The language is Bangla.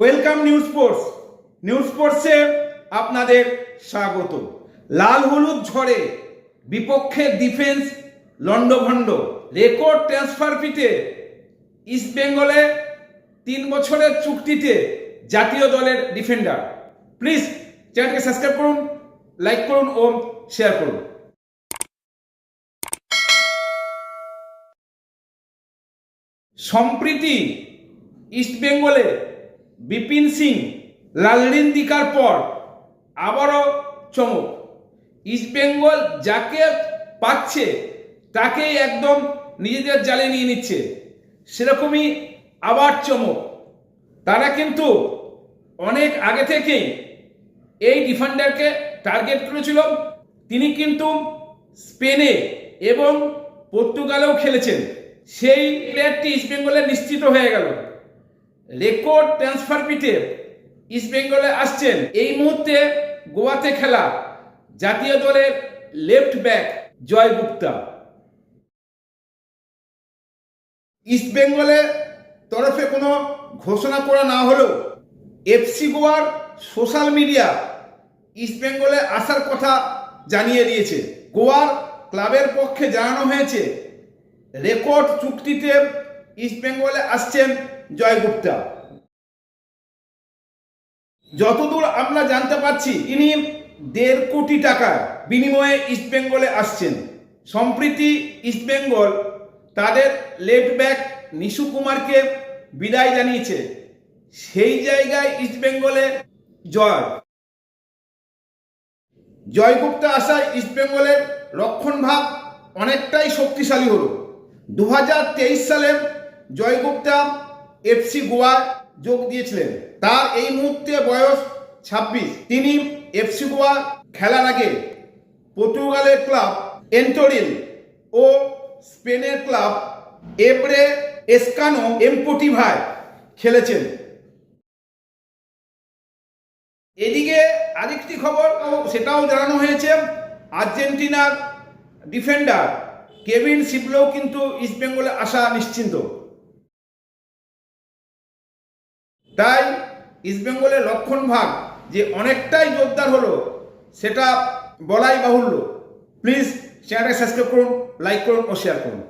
Welcome news sports. নিউজ স্পোর্টসে আপনাদের স্বাগত। লাল হলুদ ঝড়ে বিপক্ষের ডিফেন্স লন্ডভন্ড রেকর্ড ট্রান্সফার ফিতে ইস্ট বেঙ্গলে তিন বছরের চুক্তিতে জাতীয় দলের ডিফেন্ডার। প্লিজ চ্যানেলকে সাবস্ক্রাইব করুন, লাইক করুন ও শেয়ার করুন। সম্প্রীতি ইস্টবেঙ্গলে বিপিন সিং, লালরিন দিকার পর আবারও চমক। ইস্টবেঙ্গল যাকে পাচ্ছে, তাকেই একদম নিজেদের জালে নিয়ে নিচ্ছে। সেরকমই আবার চমক। তারা কিন্তু অনেক আগে থেকেই এই ডিফেন্ডারকে টার্গেট করেছিল। তিনি কিন্তু স্পেনে এবং পর্তুগালেও খেলেছেন। সেই প্লেয়ারটি ইস্টবেঙ্গলে নিশ্চিত হয়ে গেল। রেকর্ড ট্রান্সফার পিটে ইস্টবেঙ্গলে আসছেন এই মুহূর্তে গোয়াতে খেলা জাতীয় দলের লেফট ব্যাক জয় গুপ্তা। ইস্টবেঙ্গলের তরফে কোনো ঘোষণা করা না হলেও এফসি গোয়ার সোশ্যাল মিডিয়া ইস্টবেঙ্গলে আসার কথা জানিয়ে দিয়েছে। গোয়ার ক্লাবের পক্ষে জানানো হয়েছে, রেকর্ড চুক্তিতে ইস্টবেঙ্গলে আসছেন জয় গুপ্তা। যতদূর আমরা জানতে পারছি, ইনি দেড় কোটি টাকা বিনিময়ে ইস্টবেঙ্গলে আসছেন। সম্প্রীতি ইস্টবেঙ্গল তাদের লেফট ব্যাক নিশু কুমারকে বিদায় জানিয়েছে। সেই জায়গায় ইস্টবেঙ্গলে জয়। জয়গুপ্তা আসায় ইস্টবেঙ্গলের রক্ষণ ভাগ অনেকটাই শক্তিশালী হলো। দু হাজার তেইশ সালে জয়গুপ্তা এফসি গোয়া যোগ দিয়েছিলেন। তার এই মুহূর্তে বয়স ছাব্বিশ। তিনি এফসি গোয়া খেলার আগে পর্তুগালের ক্লাব এন্টোরিল ও স্পেনের ক্লাব এব্রে এসকানো এম্পোটিভায় খেলেছেন। এদিকে আরেকটি খবর সেটাও জানানো হয়েছে, আর্জেন্টিনার ডিফেন্ডার কেভিন সিবলেও কিন্তু ইস্টবেঙ্গলে আসা নিশ্চিন্ত। তাই ইস্টবেঙ্গলের লক্ষণ ভাগ যে অনেকটাই জোরদার হলো, সেটা বলাই বাহুল্য। প্লিজ চ্যানেলটাকে সাবস্ক্রাইব করুন লাইক করুন, ও শেয়ার করুন।